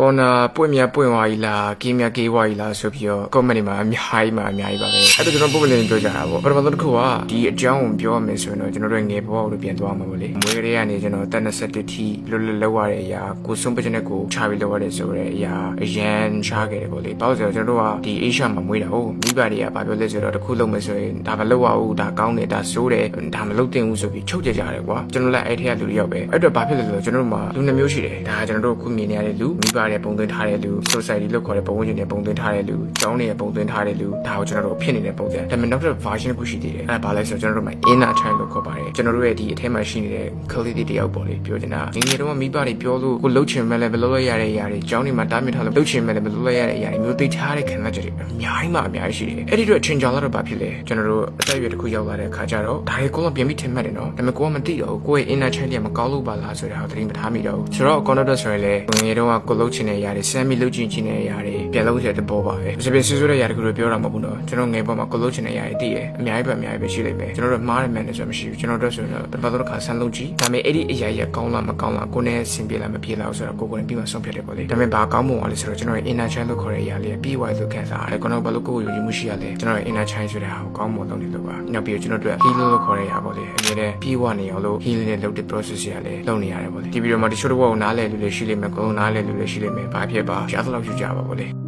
ကော်နာပွင့်မြပွင့်သွားပြီလားကင်းမြကေးသွားပြီလားဆိုပြီးတော့ comment တွေမှာအများကြီးမှာအများကြီးပါပဲအဲ့တော့ကျွန်တော်ပုံမှန်လေးပြောကြတာပေါ့ပထမဆုံးတစ်ခုကဒီအကြောင်းကိုပြောရမယ်ဆိုရင်တော့ကျွန်တော်တို့ငယ်ဘဝကိုပြန်သွားမှာပေါ့လေမွေးကလေးကနေကျွန်တော်တက်21ထိလွတ်လွတ်လောက်ရတဲ့အရာကိုစွန့်ပစ်တဲ့ကိုခြာပြီးလောက်ရတဲ့ဆိုတဲ့အရာအရန်ခြားခဲ့တယ်ပေါ့လေဘာလို့လဲဆိုတော့ကျွန်တော်တို့ကဒီ Asia မှာမွေးတာဟုတ်မိဘတွေကဘာပြောလဲဆိုတော့တစ်ခုလုံးမယ်ဆိုရင်ဒါမလုပ်ရဘူးဒါကောင်းတယ်ဒါဆိုးတယ်ဒါမလုပ်သင့်ဘူးဆိုပြီးချုပ်ကြကြတယ်ကွာကျွန်တော်လည်းအဲ့ထက်ကလူတွေရောက်ပဲအဲ့တော့ဘာဖြစ်လဲဆိုတော့ကျွန်တော်တို့မှာလူနှမျိုးရှိတယ်ဒါကကျွန်တော်တို့ခုမြင်နေရတဲ့လူမိဘတွေပုံသွင်းထားတဲ့လူ society လို့ခေါ်တဲ့ပုံဝင်ခြင်းတွေပုံသွင်းထားတဲ့လူကျောင်းတွေပုံသွင်းထားတဲ့လူဒါကိုကျွန်တော်တို့ဖြစ်နေတဲ့ပုံစံဒါပေမဲ့နောက်တစ် version တစ်ခုရှိသေးတယ်အဲ့ဒါဘာလဲဆိုတော့ကျွန်တော်တို့မှာ inner child လို့ခေါ်ပါတယ်ကျွန်တော်တို့ရဲ့ဒီအထက်မှာရှိနေတဲ့ quality တယောက်ပေါ့လေပြောချင်တာငယ်ငယ်တုန်းကမိဘတွေပြောလို့ကိုလှုပ်ချင်မဲ့လည်းမလုပ်ရရတဲ့အရာတွေကျောင်းတွေမှာတားမြစ်ထားလို့လှုပ်ချင်မဲ့လည်းမလုပ်ရရတဲ့အရာတွေမျိုးသိထားတဲ့ခံစားချက်တွေအများကြီးမှအများကြီးရှိတယ်အဲ့ဒီတော့အချိန်ကြာလာတော့ဘာဖြစ်လဲကျွန်တော်တို့အသက်အရွယ်တစ်ခုရောက်လာတဲ့အခါကျတော့ဒါတွေကိုကပြန်ပြီးထင်မှတ်တယ်နော်ဒါပေမဲ့ကိုကမသိတော့ဘူးကိုယ့်ရဲ့ inner child တွေကမကောင်းလို့ပါလားဆိုတာကိုသတိမထားမိတော့ဘူးဆိုတော့ content ဆိုရင်လည်းငယ်ငယ်တုန်းကကိုလှုပ်ချင်တဲ့အရာတွေစမ်းပြီးလှုပ်ချင်ချင်တဲ့အရာတွေပြန်လုပ်ရတဲ့ပေါ်ပါပဲစပယ်ဆွဆွတဲ့အရာတခုတွေပြောတာမဟုတ်ဘူးနော်ကျွန်တော်ငယ်ပေါ်မှာကိုလှုပ်ချင်တဲ့အရာတွေတည်ရအများကြီးပဲအများကြီးပဲရှိလိမ့်မယ်ကျွန်တော်တို့မှားတယ်မှန်တယ်ဆိုတာမရှိဘူးကျွန်တော်တို့ဆိုရင်တော့တပတ်တော့ခါဆန်းလုံးကြည့်ဒါပေမဲ့အဲ့ဒီအရာကြီးကောင်းလားမကောင်းလားကိုယ်နဲ့ဆင်ပြေလားမပြေလားဆိုတော့ကိုကိုယ်နဲ့ပြီးမှဆုံးဖြတ်တယ်ပေါ့လေဒါပေမဲ့ဘာကောင်းမွန်ပါလဲဆိုတော့ကျွန်တော်ရဲ့ inner child လို့ခေါ်တဲ့အရာလေးပြီးသွားလို့ခံစားရတယ်ကျွန်တော်ဘာလို့ကိုယ်ကိုယုံကြည်မှုရှိရလဲကျွန်တော်ရဲ့ inner child ဆိုတဲ့ဟာကိုကောင်းမွန်လုပ်နေလို့ပါနောက်ပြီးတော့ကျွန်တော်တို့ heal လို့ခေါ်တဲ့အရာပေါ့လေအမြဲတမ်းပြီးသွားနေအောင်လို့ heal နဲ့လုပ်တဲ့ process ရလဲလုပ်နေရတယ်ပေါ့လေဒီဗီဒီယိုမှာတချို့တော့နားလဲလူတွေရှိလိမ့်မယ်ကိုယ်နားလဲလူတွေရှိလိမ့်မယ်ဘာဖြစ်ပါရှားသလောက်ယူကြပါပေါ့လေ